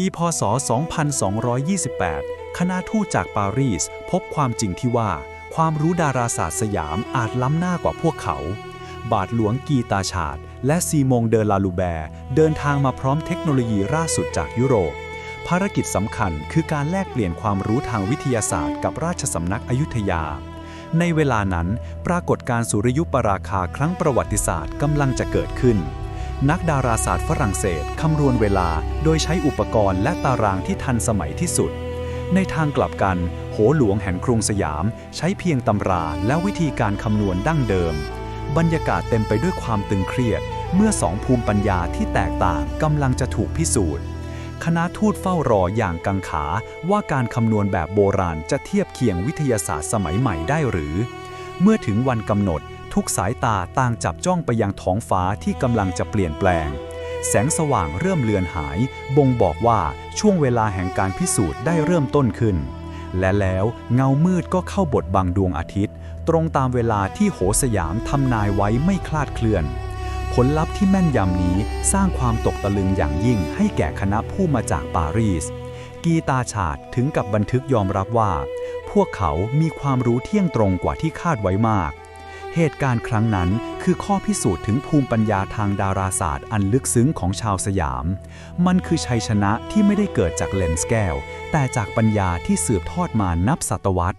ปีพศ 2228 คณะทูตจากปารีส พบความจริงที่ว่า ความรู้ดาราศาสตร์สยามอาจล้ำหน้ากว่าพวกเขา บาทหลวงกีตาชาดและซีมงเดอลาลูแบร์เดินทางมาพร้อมเทคโนโลยีล่าสุดจากยุโรป ภารกิจสำคัญคือการแลกเปลี่ยนความรู้ทางวิทยาศาสตร์กับราชสำนักอยุธยา ในเวลานั้น ปรากฏการสุริยุปราคาครั้งประวัติศาสตร์กำลังจะเกิดขึ้น นักดาราศาสตร์ฝรั่งเศสคำนวณเวลาโดยใช้อุปกรณ์และตารางที่ทันสมัยที่สุด ในทางกลับกัน โหหลวงแห่งกรุงสยาม ใช้เพียงตำราและวิธีการคำนวณดั้งเดิม บรรยากาศเต็มไปด้วยความตึงเครียด เมื่อสองภูมิปัญญาที่แตกต่างกำลังจะถูกพิสูจน์คณะทูตเฝ้ารออย่างกังขาว่าการคำนวณแบบโบราณจะเทียบเคียงวิทยาศาสตร์สมัยใหม่ได้หรือ เมื่อถึงวันกำหนด ทุกสายตาต่างจับจ้องไปยังท้องฟ้าที่กำลังจะเปลี่ยนแปลง แสงสว่างเริ่มเลือนหาย บ่งบอกว่าช่วงเวลาแห่งการพิสูจน์ได้เริ่มต้นขึ้น และแล้วเงามืดก็เข้าบทบังดวงอาทิตย์ ตรงตามเวลาที่โหสยามทำนายไว้ไม่คลาดเคลื่อน ผลลัพธ์ที่แม่นยำนี้สร้างความตกตะลึงอย่างยิ่งให้แก่คณะผู้มาจากปารีส กีตาชาดถึงกับบันทึกยอมรับว่า พวกเขามีความรู้เที่ยงตรงกว่าที่คาดไว้มาก เหตุการณ์ครั้งนั้นคือข้อพิสูจน์ถึงภูมิปัญญาทางดาราศาสตร์อันลึกซึ้งของชาวสยาม มันคือชัยชนะที่ไม่ได้เกิดจากเลนส์แก้ว แต่จากปัญญาที่สืบทอดมานับศตวรรษ